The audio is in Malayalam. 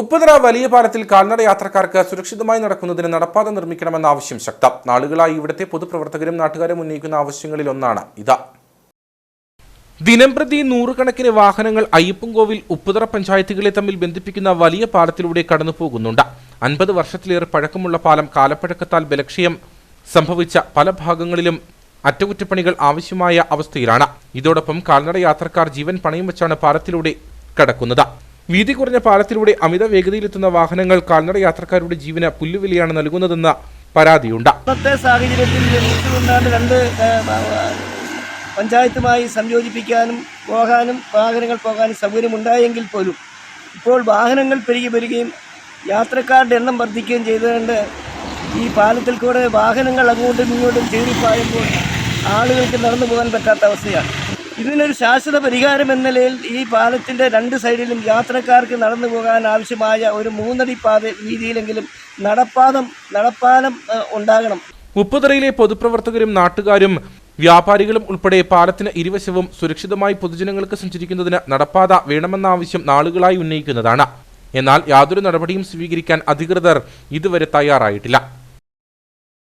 ഉപ്പുതറ വലിയ പാലത്തിൽ കാൽനട യാത്രക്കാർക്ക് സുരക്ഷിതമായി നടക്കുന്നതിന് നടപ്പാത നിർമ്മിക്കണമെന്ന ആവശ്യം ശക്തം. നാളുകളായി ഇവിടുത്തെ പൊതുപ്രവർത്തകരും നാട്ടുകാരും ഉന്നയിക്കുന്ന ആവശ്യങ്ങളിൽ ഒന്നാണ് ഇത്. ദിനംപ്രതി നൂറുകണക്കിന് വാഹനങ്ങൾ അയ്യപ്പൻകോവിൽ ഉപ്പുതറ പഞ്ചായത്തുകളെ തമ്മിൽ ബന്ധിപ്പിക്കുന്ന വലിയ പാലത്തിലൂടെ കടന്നു പോകുന്നുണ്ട് അൻപത് വർഷത്തിലേറെ പഴക്കമുള്ള പാലം കാലപ്പഴക്കത്താൽ ബലക്ഷയം സംഭവിച്ച പല ഭാഗങ്ങളിലും അറ്റകുറ്റപ്പണികൾ ആവശ്യമായ അവസ്ഥയിലാണ്. ഇതോടൊപ്പം കാൽനട യാത്രക്കാർ ജീവൻ പണയം വെച്ചാണ് പാലത്തിലൂടെ കടക്കുന്നത്. വീതി കുറഞ്ഞ പാലത്തിലൂടെ അമിത വേഗതയിലെത്തുന്ന വാഹനങ്ങൾ കാൽനട യാത്രക്കാരുടെ ജീവന് പുല്ലുവിലയാണ് നൽകുന്നതെന്ന പരാതിയുണ്ട്. ഇന്നത്തെ സാഹചര്യത്തിൽ രണ്ട് പഞ്ചായത്തുമായി സംയോജിപ്പിക്കാനും പോകാനും വാഹനങ്ങൾ പോകാനും സൗകര്യമുണ്ടായെങ്കിൽ പോലും ഇപ്പോൾ വാഹനങ്ങൾ പെരുകി വരികയും യാത്രക്കാരുടെ എണ്ണം വർദ്ധിക്കുകയും ചെയ്തുകൊണ്ട് ഈ പാലത്തിൽ കൂടെ വാഹനങ്ങൾ അങ്ങോട്ടും ഇങ്ങോട്ടും ചേരിപ്പായപ്പോൾ ആളുകൾക്ക് നടന്നു പോകാൻ പറ്റാത്ത അവസ്ഥയാണ്. ഇതിനൊരു ശാശ്വത പരിഹാരം എന്ന നിലയിൽ ഈ പാലത്തിന്റെ രണ്ട് സൈഡിലും യാത്രക്കാർക്ക് നടന്നു പോകാൻ ആവശ്യമായ ഒരു മൂന്നടി പാത രീതിയിലെങ്കിലും നടപ്പാതം നടപ്പാലം ഉണ്ടാകണം. ഉപ്പുതറയിലെ പൊതുപ്രവർത്തകരും നാട്ടുകാരും വ്യാപാരികളും ഉൾപ്പെടെ പാലത്തിന് ഇരുവശവും സുരക്ഷിതമായി പൊതുജനങ്ങൾക്ക് സഞ്ചരിക്കുന്നതിന് നടപ്പാത വേണമെന്ന ആവശ്യം നാളുകളായി ഉന്നയിക്കുന്നതാണ്. എന്നാൽ യാതൊരു നടപടിയും സ്വീകരിക്കാൻ അധികൃതർ ഇതുവരെ തയ്യാറായിട്ടില്ല.